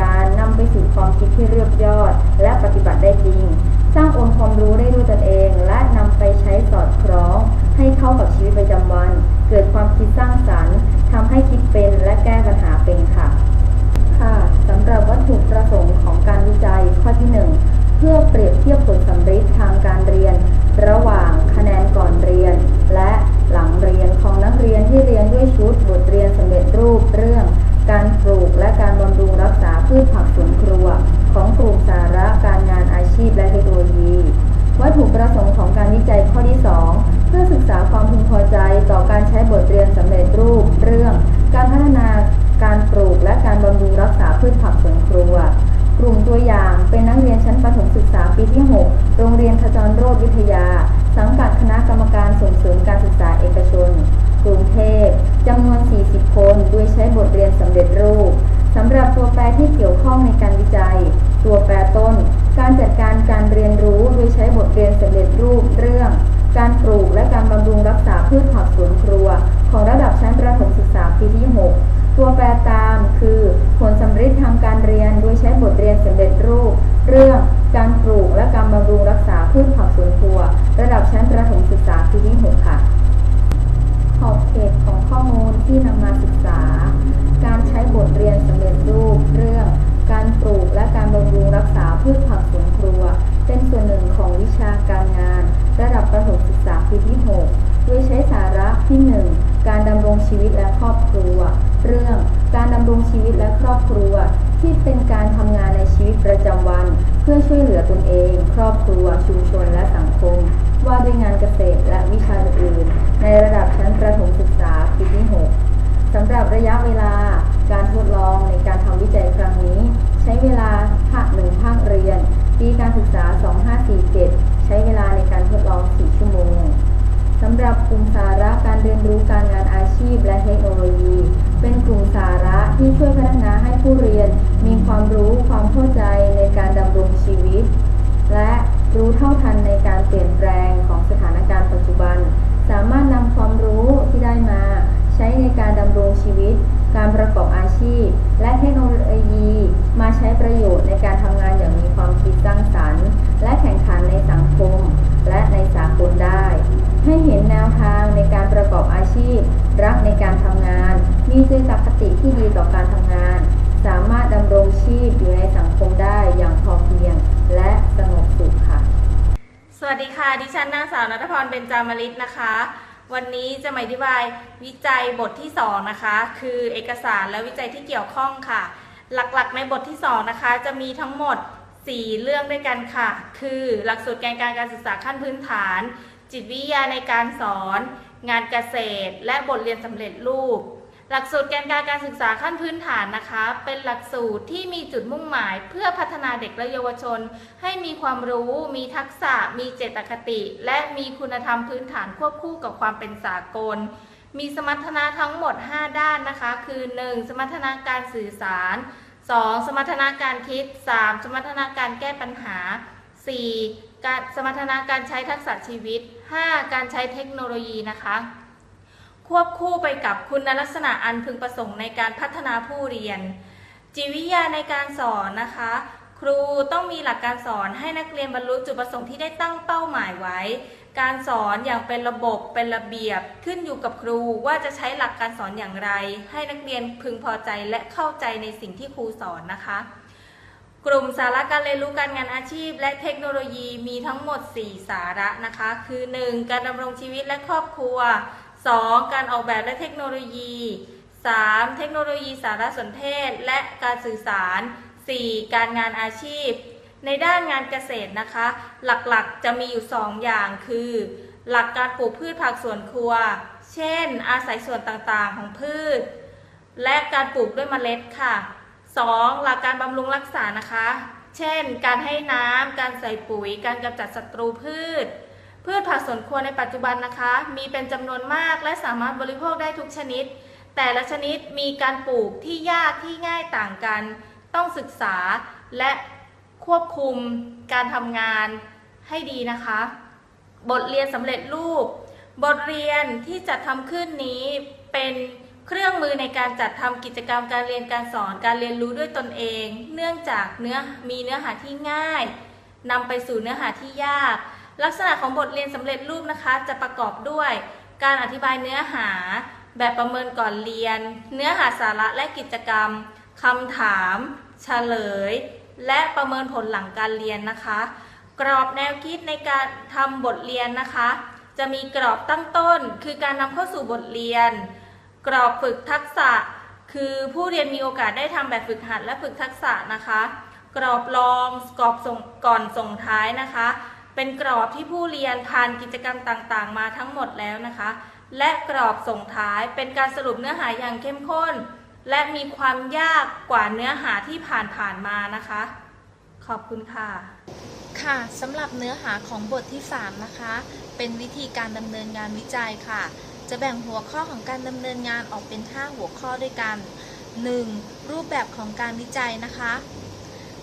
การนำไปสู่ความคิดที่เรียบยอด และปฏิบัติได้จริง สร้างองค์ความรู้ได้ด้วยตนเอง และนำไปใช้สอดคล้อง ให้เข้ากับชีวิตประจำวัน เกิดความคิดสร้างสรรค์ทำให้คิดเป็นและแก้ปัญหาเป็นค่ะ ค่ะสำหรับวัตถุประสงค์ของการวิจัยข้อที่ 1 เพื่อเปรียบเทียบผลสำเร็จทางการเรียน ระหว่างคะแนนก่อนเรียน และหลังเรียนของนักเรียนที่เรียนด้วยชุดบทเรียนสำเร็จรูปเรื่อง การปลูกและการบำรุงรักษาพืชผักสวนครัว ของกลุ่มสาระการงานอาชีพและเทคโนโลยี วัตถุประสงค์ของการวิจัยข้อที่ 2 เพื่อศึกษาความพึงพอใจต่อการใช้บทเรียนสำเร็จรูป เรื่อง การพัฒนาการปลูกและการบำรุงรักษาพืชผักสวนครัว กลุ่มตัวอย่างเป็นนักเรียนชั้นประถมศึกษาปีที่ 6 โรงเรียนขจรโรธ ช่วยเหลือตนเอง ครอบครัว ชุมชน และสังคม ว่าด้วยงานเกษตรและวิชาอื่นๆในระดับชั้นประถมศึกษาปีที่ 6สำหรับระยะเวลาการทดลองในการทำวิจัยครั้งนี้ ใช้เวลาภาคหนึ่งภาคเรียน ปีการศึกษา 2547 ใช้เวลาในการทดลอง 4 ชั่วโมงสำหรับกลุ่มสาระการเรียนรู้การงานอาชีพและเทคโนโลยี เป็นกลุ่ม ที่ช่วยพัฒนาให้ผู้เรียนมีความรู้ความเข้าใจในการดำรงชีวิต และรู้เท่าทันในการเปลี่ยนแปลงของสถานการณ์ปัจจุบัน สามารถนำความรู้ที่ได้มา ใช้ในการดำรงชีวิต การประกอบอาชีพ และเทคโนโลยีางสาวนัทพรเบญจามริตนะคะ วันนี้จะมาอธิบายวิจัยบทที่ 2 นะคะ คือเอกสารและวิจัยที่เกี่ยวข้องค่ะ หลักๆ ในบทที่ 2 นะคะ จะมีทั้งหมด 4 เรื่องด้วยกันค่ะ คือหลักสูตรแกนการการศึกษาขั้นพื้นฐาน จิตวิทยาในการสอน งานเกษตร และบทเรียนสำเร็จรูป หลักสูตรแกนการการศึกษาขั้นพื้นฐานนะคะ เป็นหลักสูตรที่มีจุดมุ่งหมาย เพื่อพัฒนาเด็กและเยาวชน ให้มีความรู้ มีทักษะ มีเจตคติ และมีคุณธรรมพื้นฐานควบคู่กับความเป็นสากล มีสมรรถนะทั้งหมด 5 ด้านนะคะ คือ 1. สมรรถนะการสื่อสาร 2. สมรรถนะการคิด 3. สมรรถนะการแก้ปัญหา 4. การสมรรถนะการใช้ทักษะชีวิต 5. การใช้เทคโนโลยีนะคะ ควบคู่ไปกับคุณลักษณะอันพึงประสงค์ในการพัฒนาผู้เรียน จิตวิทยาในการสอนนะคะ ครูต้องมีหลักการสอนให้นักเรียนบรรลุจุดประสงค์ที่ได้ตั้งเป้าหมายไว้ การสอนอย่างเป็นระบบเป็นระเบียบขึ้นอยู่กับครูว่าจะใช้หลักการสอนอย่างไร ให้นักเรียนพึงพอใจและเข้าใจในสิ่งที่ครูสอนนะคะ กลุ่มสาระการเรียนรู้การงานอาชีพ และเทคโนโลยีมีทั้งหมด 4 สาระนะคะ คือ 1. การดำรงชีวิตและครอบครัว 2. การออกแบบและเทคโนโลยี 3. เทคโนโลยีสารสนเทศและการสื่อสาร 4. การงานอาชีพ ในด้านงานเกษตรนะคะ หลักๆจะมีอยู่ 2 อย่างคือ หลักการปลูกพืชผักสวนครัว เช่น อาศัยส่วนต่างๆของพืช และการปลูกด้วยเมล็ดค่ะ 2. หลักการบำรุงรักษานะคะ เช่น การให้น้ำการใส่ปุ๋ย การกำจัดศัตรูพืช พืชผักสวนครัวในปัจจุบันนะคะ มีเป็นจำนวนมากและสามารถบริโภคได้ทุกชนิด แต่ละชนิดมีการปลูกที่ยากที่ง่ายต่างกัน ต้องศึกษาและควบคุมการทำงานให้ดีนะคะ บทเรียนสำเร็จรูป บทเรียนที่จัดทำขึ้นนี้เป็นเครื่องมือในการจัดทำกิจกรรมการเรียนการสอนการเรียนรู้ด้วยตนเอง เนื่องจากเนื้อมีเนื้อหาที่ง่ายนำไปสู่เนื้อหาที่ยาก ลักษณะของบทเรียนสำเร็จรูปนะคะ จะประกอบด้วยการอธิบายเนื้อหา แบบประเมินก่อนเรียน เนื้อหาสาระและกิจกรรมคำถามเฉลย และประเมินผลหลังการเรียนนะคะ กรอบแนวคิดในการทำบทเรียนนะคะ จะมีกรอบตั้งต้น คือการนำเข้าสู่บทเรียน กรอบฝึกทักษะ คือผู้เรียนมีโอกาสได้ทำแบบฝึกหัดและฝึกทักษะนะคะ กรอบรองกรอบส่งก่อนส่งท้ายนะคะ เป็นกรอบที่ผู้เรียนผ่านกิจกรรมต่างๆ มาทั้งหมดแล้วนะคะ และกรอบส่งท้ายเป็นการสรุปเนื้อหาอย่างเข้มข้น และมีความยากกว่าเนื้อหาที่ผ่านๆมานะคะ ขอบคุณค่ะ ค่ะสำหรับเนื้อหาของบทที่ 3 นะคะ เป็นวิธีการดำเนินงานวิจัยค่ะ จะแบ่งหัวข้อของการดำเนินงานออกเป็น 5 หัวข้อด้วยกัน 1. รูปแบบของการวิจัยนะคะ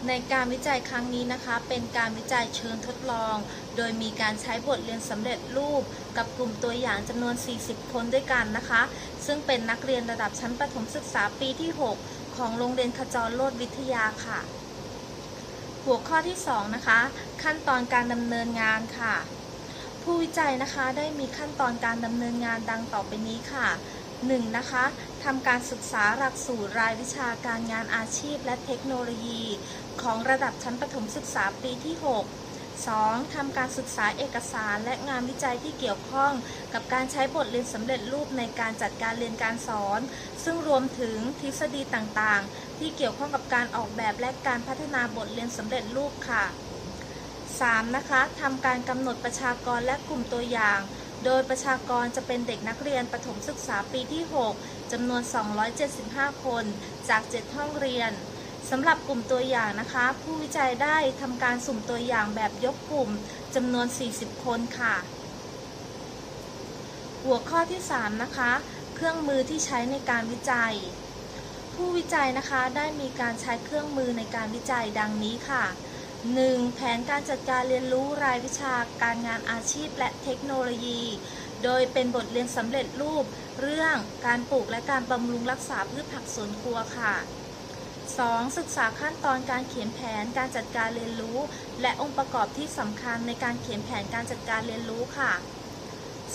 ในการวิจัยครั้งนี้นะคะ เป็นการวิจัยเชิงทดลอง โดยมีการใช้บทเรียนสำเร็จรูป กับกลุ่มตัวอย่างจำนวน 40 คนด้วยกันนะคะ ซึ่งเป็นนักเรียนระดับชั้นประถมศึกษาปีที่ 6 ของโรงเรียนขจรโลดวิทยาค่ะ หัวข้อที่ 2 นะคะ ขั้นตอนการดำเนินงานค่ะ ผู้วิจัยนะคะได้มีขั้นตอนการดำเนินงานดังต่อไปนี้ค่ะ 1. นะคะทำการศึกษาหลักสูตรรายวิชาการงานอาชีพและเทคโนโลยี ของระดับชั้นประถมศึกษาปีที่ 6 2. ทำการศึกษาเอกสารและงานวิจัยที่เกี่ยวข้อง กับการใช้บทเรียนสำเร็จรูปในการจัดการเรียนการสอน ซึ่งรวมถึงทฤษฎีต่างๆ ที่เกี่ยวข้องกับการออกแบบและการพัฒนาบทเรียนสำเร็จรูปค่ะ 3. นะคะทำการกำหนดประชากรและกลุ่มตัวอย่าง โดยประชากรจะเป็นเด็กนักเรียนประถมศึกษาปีที่ 6 จำนวน 275 คน จาก 7 ห้องเรียนสำหรับกลุ่มตัวอย่างนะคะ ผู้วิจัยได้ทำการสุ่มตัวอย่างแบบยกกลุ่มจำนวน 40 คนค่ะ หัวข้อที่ 3 นะคะ เครื่องมือที่ใช้ในการวิจัย ผู้วิจัยนะคะได้มีการใช้เครื่องมือในการวิจัยดังนี้ค่ะ 1. แผนการจัดการเรียนรู้รายวิชาการงานอาชีพและเทคโนโลยี โดยเป็นบทเรียนสำเร็จรูป เรื่องการปลูกและการบำรุงรักษาพืชผักสวนครัวค่ะ 2. ศึกษาขั้นตอนการเขียนแผนการจัดการเรียนรู้ และองค์ประกอบที่สำคัญในการเขียนแผนการจัดการเรียนรู้ค่ะ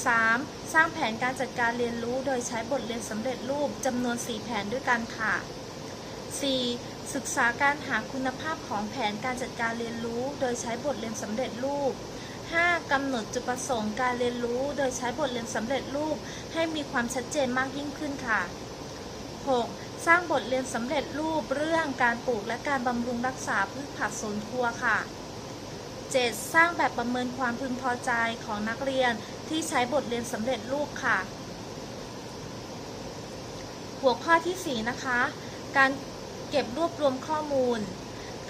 3. สร้างแผนการจัดการเรียนรู้ โดยใช้บทเรียนสำเร็จรูปจำนวน 4 แผนด้วยกันค่ะ 4. ศึกษาการหาคุณภาพของแผนการจัดการเรียนรู้ โดยใช้บทเรียนสำเร็จรูป 5. กำหนดจุดประสงค์การเรียนรู้ โดยใช้บทเรียนสำเร็จรูป ให้มีความชัดเจนมากยิ่งขึ้นค่ะ 6. สร้างบทเรียนสำเร็จรูปเรื่องการปลูกและการบำรุงรักษาพืชผักสวนครัวค่ะ 7. สร้างแบบประเมินความพึงพอใจของนักเรียนที่ใช้บทเรียนสำเร็จรูปค่ะ หัวข้อที่ 4 นะคะ การ เก็บรวบรวมข้อมูล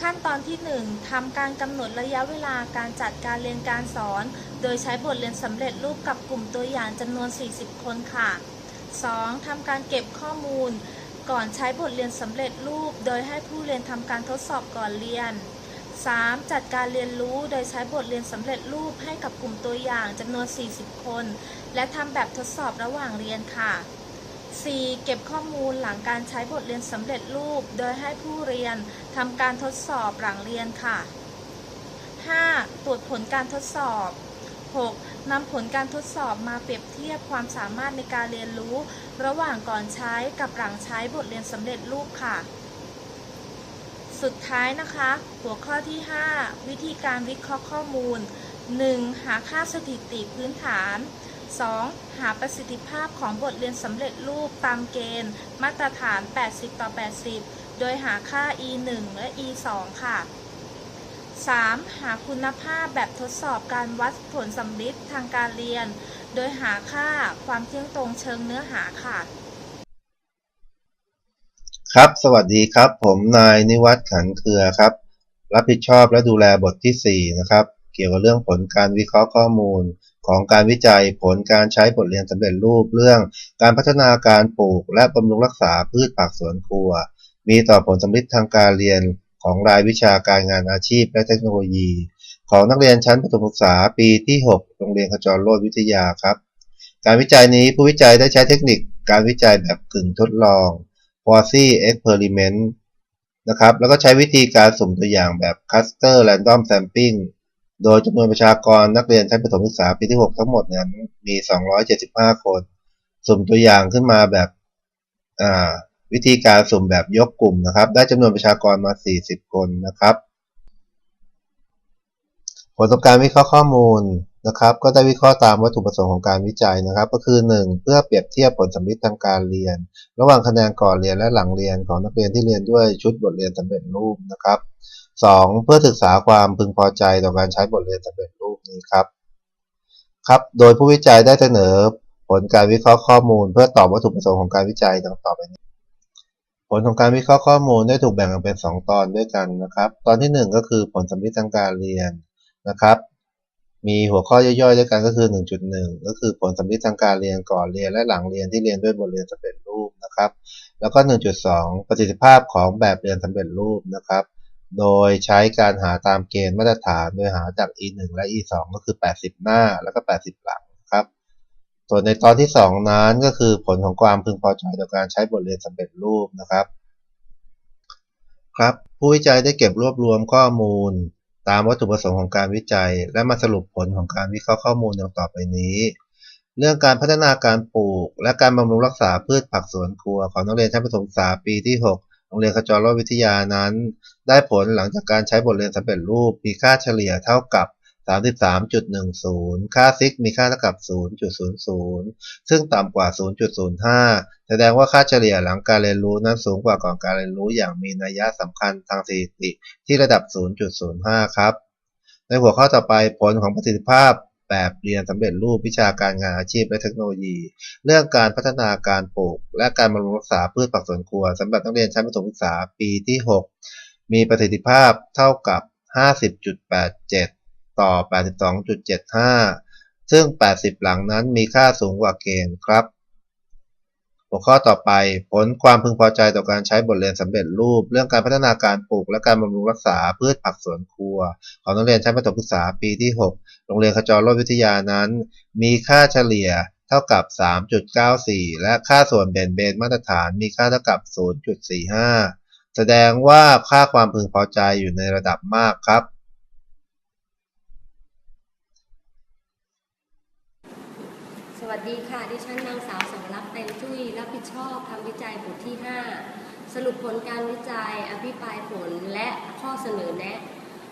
ขั้นตอนที่ 1ทำการกำหนดระยะเวลาการจัดการเรียนการสอน โดยใช้บทเรียนสำเร็จรูปกับกลุ่มตัวอย่างจำนวน 40 คนค่ะ 2. ทำการเก็บข้อมูล ก่อนใช้บทเรียนสำเร็จรูป โดยให้ผู้เรียนทำการทดสอบก่อนเรียน 3. จัดการเรียนรู้โดยใช้บทเรียนสำเร็จรูปให้กับกลุ่มตัวอย่างจำนวน 40 คน และทำแบบทดสอบระหว่างเรียนค่ะ 4. เก็บข้อมูลหลังการใช้บทเรียนสำเร็จรูป โดยให้ผู้เรียนทำการทดสอบหลังเรียนค่ะ 5. ตรวจผลการทดสอบ 6. นำผลการทดสอบมาเปรียบเทียบความสามารถในการเรียนรู้ ระหว่างก่อนใช้กับหลังใช้บทเรียนสำเร็จรูปค่ะ สุดท้ายนะคะ หัวข้อที่ 5 วิธีการวิเคราะห์ข้อมูล 1. หาค่าสถิติพื้นฐาน 2. หาประสิทธิภาพของบทเรียนสำเร็จรูปตามเกณฑ์ มาตรฐาน 80 ต่อ 80 โดยหาค่า e 1และ e 2ค่ะ 3. หาคุณภาพแบบทดสอบการวัดผลสำลิดทางการเรียน โดยหาค่าความเที่ยงตรงเชิงเนื้อหาค่ะ ครับ สวัสดีครับ ผมนายนิวัฒน์ขันเครือครับ รับผิดชอบและดูแลบทที่ 4 นะครับ เกี่ยวกับเรื่องผลการวิเคราะห์ข้อมูล ของการวิจัยผลการใช้บทเรียนสำเร็จรูปเรื่อง การพัฒนาการปลูก และบำรุงรักษาพืชผักสวนครัว มีต่อผลสำลิดทางการเรียนของรายวิชาการงานอาชีพและเทคโนโลยี ของนักเรียนชั้นประถมศึกษาปีที่ 6 โรงเรียนขจรโรจน์วิทยาครับ การวิจัยนี้ผู้วิจัยได้ใช้เทคนิคการวิจัยแบบกึ่งทดลอง quasi experiment นะครับแล้วก็ใช้วิธีการสุ่มตัวอย่างแบบ cluster random sampling โดยจำนวนประชากรนักเรียนชั้นประถมศึกษาปีที่ 6 ทั้งหมดนั้นมี 275 คน สุ่มตัวอย่างขึ้นมาแบบวิธีการสุ่มแบบยกกลุ่มนะครับ ได้จำนวนประชากรมา 40 คนนะครับ ผลของการวิเคราะห์ข้อมูลนะครับ ก็ได้วิเคราะห์ตามวัตถุประสงค์ของการวิจัยนะครับ ก็คือ 1. เพื่อเปรียบเทียบผลสำลิดทางการเรียน ระหว่างคะแนนก่อนเรียนและหลังเรียนของนักเรียนที่เรียนด้วยชุดบทเรียนสำเร็จรูปนะครับ 2. เพื่อศึกษาความพึงพอใจต่อการใช้บทเรียนสำเร็จรูปนี้ครับ ครับ โดยผู้วิจัยได้เสนอผลการวิเคราะห์ข้อมูล เพื่อตอบวัตถุประสงค์ของการวิจัยดังต่อไปนี้ ผลของการวิเคราะห์ข้อมูลได้ถูกแบ่งออกเป็น 2 ตอนด้วยกันนะครับ ตอนทีหนึ่1 ก็คือผลสำลิดทางการเรียนนะครับ มีหัวข้อย่อยๆ ด้วยกันก็คือ 1.1 ก็คือผลสำลิดทางการเรียนก่อนเรียนและหลังเรียนที่เรียนด้วยบทเรียนสำเร็จรูปนะครับ แล้วก็ 1.2 ประสิทธิภาพของแบบเรียนสำเร็จรูปนะครับ โดยใช้การหาตามเกณฑ์มาตรฐาน โดยหาจาก e 1และ e 2ก็คือ 80 หน้าแล้วก็ 80 หลังครับ ส่วนในตอนที่ 2 นั้นก็คือผลของความพึงพอใจต่อการใช้บทเรียนสำเร็จรูปนะครับ ครับ ผู้วิจัยได้เก็บรวบรวมข้อมูล ตามวัตถุประสงค์ของการวิจัย และมาสรุปผลของการวิเคราะห์ข้อมูลดังต่อไปนี้ เรื่องการพัฒนาการปลูก และการบำรุงรักษาพืชผักสวนครัวของนักเรียนชั้นประถมศึกษาปีที่ 6 โรงเรียนขจรโรจน์วิทยานั้น ได้ผลหลังจากการใช้บทเรียนสำเร็จรูปมีค่าเฉลี่ยเท่ากับ 33.10 ค่าซิกมีค่าเท่ากับ 0.00 ซึ่งต่ำกว่า 0.05 แสดงว่าค่าเฉลี่ยหลังการเรียนรู้นั้นสูงกว่าก่อนการเรียนรู้อย่างมีนัยสำคัญทางสถิติที่ระดับ 0.05 ครับ ในหัวข้อต่อไปผลของประสิทธิภาพ แบบเรียนสำเร็จรูปวิชาการงานอาชีพและเทคโนโลยี เรื่องการพัฒนาการปลูก และการบำรุงรักษาพืชผักสวนครัวสำหรับนักเรียนชั้นประถมศึกษาปีที่ 6 มีประสิทธิภาพเท่ากับ 50.87 ต่อ 82.75 ซึ่ง 80 หลังนั้นมีค่าสูงกว่าเกณฑ์ครับ หัวข้อต่อไปผลความพึงพอใจต่อการใช้บทเรียนสำเร็จรูป เรื่องการพัฒนาการปลูก และการบำรุงรักษาพืชผักสวนครัว ของนักเรียนชั้นประถมศึกษาปีที่ 6 โรงเรียนขจรโรจน์วิทยานั้น มีค่าเฉลี่ยเท่ากับ 3.94 และค่าส่วนเบนเบนมาตรฐานมีค่าเท่ากับ 0.45 แสดงว่าค่าความพึงพอใจอยู่ในระดับมากครับสวัสดี สรุปผลการวิจัย อภิปรายผล และข้อเสนอแนะ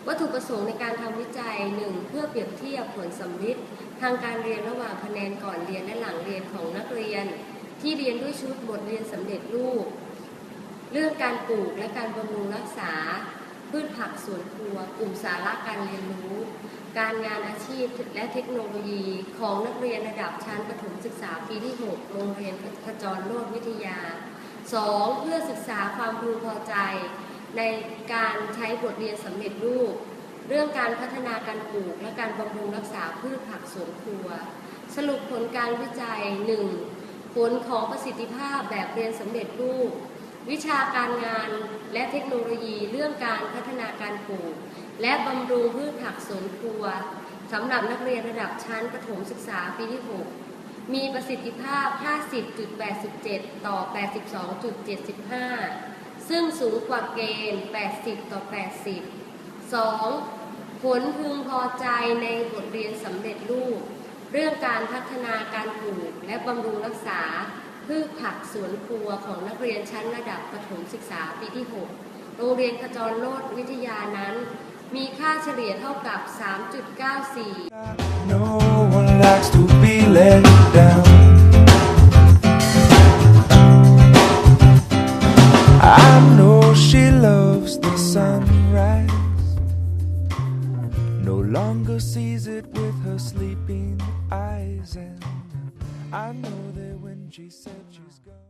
วัตถุประสงค์ในการทำวิจัย 1. เพื่อเปรียบเทียบผลสำลิดทางการเรียนระหว่างคะแนนก่อนเรียนและหลังเรียนของนักเรียน ที่เรียนด้วยชุดบทเรียนสำเร็จรูป เรื่องการปลูกและการบำรุงรักษา พืชผักสวนครัว กลุ่มสาระการเรียนรู้ การงานอาชีพและเทคโนโลยีของนักเรียนระดับชั้นประถมศึกษาปีที่ 6 โรงเรียนขจรโรจน์วิทยา 2. เพื่อศึกษาความพึงพอใจ ในการใช้บทเรียนสำเร็จรูป เรื่องการพัฒนาการปลูก และการบำรุงรักษาพืชผักสวนครัว สรุปผลการวิจัย 1. ผลของประสิทธิภาพแบบเรียนสำเร็จรูป วิชาการงานและเทคโนโลยีเรื่องการพัฒนาการปลูก และบำรุงพืชผักสวนครัวสำหรับนักเรียนระดับชั้นประถมศึกษาปีที่ 6 มีประสิทธิภาพ 50.87 ต่อ 82.75 ซึ่งสูงกว่าเกณฑ์ 80 ต่อ 80 2. ผลพึงพอใจในบทเรียนสำเร็จรูป เรื่องการพัฒนาการปลูกและบำรุงรักษาพืชผักสวนครัวของนักเรียนชั้นระดับประถมศึกษาปีที่ 6 โรงเรียนขจรโลดวิทยานั้น มีค่าเฉลี่ยเท่ากับ 3.94 No likes to be let down. I know she loves the sunrise. No longer sees it with her sleeping eyes. And I know that when she said she's gone.